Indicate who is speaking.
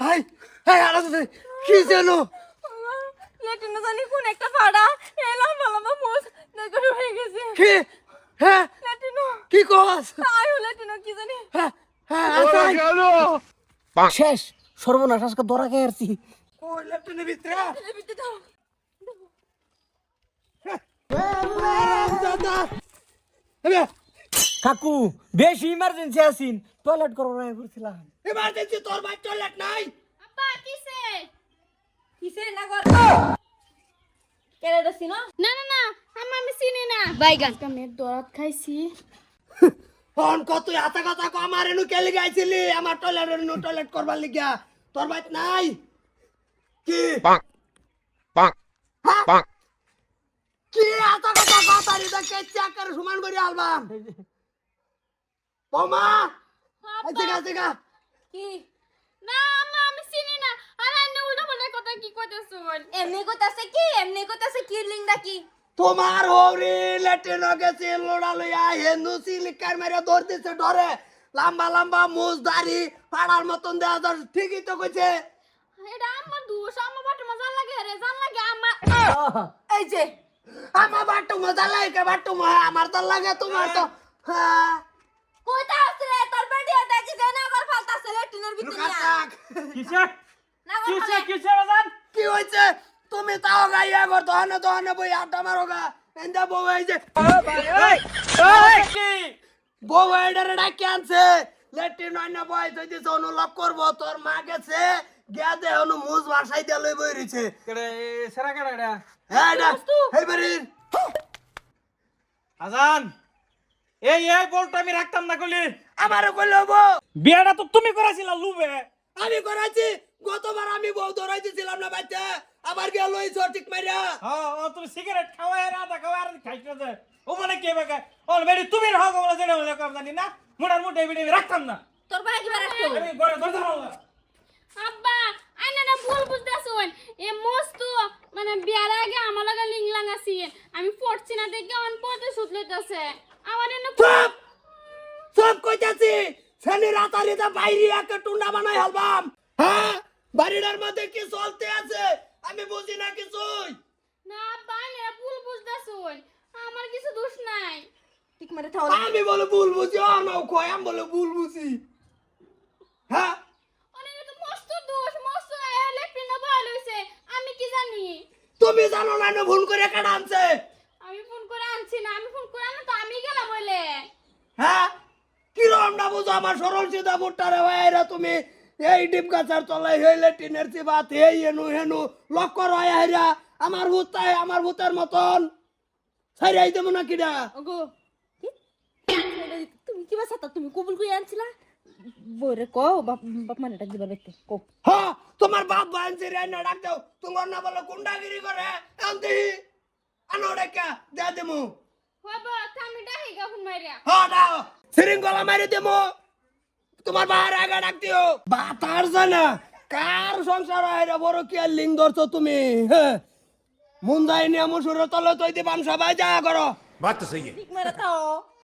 Speaker 1: High high আরে কি জানো
Speaker 2: লেটিনো জানি কোন একটা ফাড়া এই লম্বা লম্বা দেখে হয়ে গেছে
Speaker 1: কি? হ্যাঁ?
Speaker 2: লেটিনো
Speaker 1: কি কস?
Speaker 2: আয় লেটিনো কি জানি
Speaker 1: হ্যাঁ হ্যাঁ শেষ সর্বনাশ আজকে দরা খেয়ে আসছি। ওই লেফটেন্ট ভিতরে।
Speaker 2: বিতে দাও
Speaker 1: কাকু বেশি ইমার্জেন্সি আছিন টয়লেট করব না করছিলাম ইমার্জেন্সি তোর ভাই টয়লেট নাই?
Speaker 2: আপা কিসে? কিসে না কর কেড়ে দছি না
Speaker 3: না না না আমি আমি চিনি না। বাইগান আমি দরাত খাইছি।
Speaker 1: ফোন কত হাতা কথা কো আমার এনু কেলে গাইছিলি আমার টয়লেট এনু টয়লেট করবার লিগা। তোর ভাই নাই? কি?
Speaker 4: Bonk. Bonk.
Speaker 1: হ্যাঁ?
Speaker 4: Bonk.
Speaker 1: কি হাতা কথা কথা রিদা কে চেক করে সমান করে আলবাম বৌমা! আচ্ছা আচ্ছা
Speaker 2: কি?
Speaker 3: না আমি আমি চিনি না। আরে এনে উল্টা পাল্টা কথা কি কইতেছুন
Speaker 2: এমনি কইতাছে কি? এমনি কইতাছে কি লিংডা কি?
Speaker 1: তোমার হৌরি লেট্রিন গেছে লোড়া লইয়া হেন্দু সিলিকার মেরে দিছে ডরে লম্বা লম্বা মুজ দাড়ি পাড়ার মতন দেওয়া দর ঠিকই তো কইছে।
Speaker 3: এটা আমার দোষ আমার বাট মজা লাগে রে জান লাগে আমার।
Speaker 2: এই যে
Speaker 1: আমার বাট্টু মজা লাগে মহা আমার তো লাগে তোমার তো। হ্যাঁ
Speaker 2: কইতা আসলে তোর বেডি দেখি যে না কর ফালতাছে লেটিনের ভিতরে
Speaker 1: লুকা
Speaker 2: কর ফালে
Speaker 1: কি তুমি তাও গাইয়া গো দহনে দহনে বই আড্ডা মারো গা। এন্দা বউ যে বউ এডারে ডাকি আনছে। লেট্রিন অন্য বয় দিছে অনুলাপ করব তোর মা গেছে। গিয়া দে অনু মুজ বাসাই দিয়ে লই বই রইছে। হ্যাঁ এটা। এই
Speaker 5: আজান এই এই বলটা আমি রাখতাম না কলি।
Speaker 1: আমারও কইলো
Speaker 5: বিয়াটা তো তুমি করেছিল লুবে।
Speaker 1: আমি করাইছি গতবার আমি বউ ধরাই দিছিলাম না বাচ্চা। আবার গিয়া লইছ ঠিক মাইরা।
Speaker 5: হ্যাঁ ও তুমি সিগারেট খাওয়াই আর আদা খাওয়াই আর খাইতে দে ও মানে কে বেকা ও বেডি তুমি রাখো বলে যেটা হলে কাম জানি না। মোটার মোটে বেডি আমি রাখতাম না।
Speaker 2: তোর ভাই কি রাখতো
Speaker 5: আমি ঘরে ধরতে না
Speaker 3: আব্বা আইনা না ভুল বুঝতেছুন। এ মস্ত মানে বিয়ার আগে আমার লাগা লিংলাং আছি। আমি পড়ছি না দেখে অন পড়তে সুত লইতাছে। আমার এনে
Speaker 1: চুপ! চুপ কইতাছি। ছেলে রাতারিতে বাইরে একটা টুন্ডা বানাই হালবাম। হ্যাঁ? বাড়িটার মধ্যে কি চলতে আছে? আমি বুঝি না কিছুই।
Speaker 3: না আব্বা আইনা ভুল বুঝতেছুন আমার কিছু দোষ নাই।
Speaker 2: ঠিক মারে থাও
Speaker 1: আমি বলে ভুল বুঝি ও নাও কয় আমি বলে ভুল বুঝি। হ্যাঁ?
Speaker 3: অনেক তো মস্ত দোষ মস্ত লেফটিন ভয় লইছে। আমি কি জানি?
Speaker 1: তুমি জানো না না ভুল করে কাটা আনছে
Speaker 3: আমি ফোন করে আনছি না আমি ফোন করে আনো তো আমি গেলাম বলে
Speaker 1: হ্যাঁ কিরম না বুঝো আমার সরল সিধা বুট্টারে ভাইরা তুমি এই ডিম গাছার তলায় হইলে টিনের চিবাত এই হেনু হেনু লক্ষ্য রয় হাইরা আমার ভূতায় আমার ভূতের মতন। ছাইরাই দেবো না কিরা
Speaker 2: ওগো কি? তুমি কি বাসা তুমি কবুল কই আনছিলা? বইরে কো বাপ বাপ মানে ডাক দিবার দেখতে কো।
Speaker 1: হ্যাঁ তোমার বাপ বানছে রে না ডাক দাও। তোমার না বলো গুন্ডাগিরি করে আনতে আনো ডাকা দে দেমু।
Speaker 3: হবা থামি ডাহি গা মারিয়া
Speaker 1: হ্যাঁ দাও। সিরিঙ্গলা মারি দেমু। তোমার বাহার আগে ডাক দিও। বাতার জানা কার সংসার আয়রা বড় কি আর লিঙ্গ ধরছো তুমি? হ্যাঁ মুন্দাই নিয়ে মুসুরের তলে তৈরি বাম সবাই যা করো।
Speaker 4: বাত সেই ইয়ে।
Speaker 2: ঠিক মারা তাও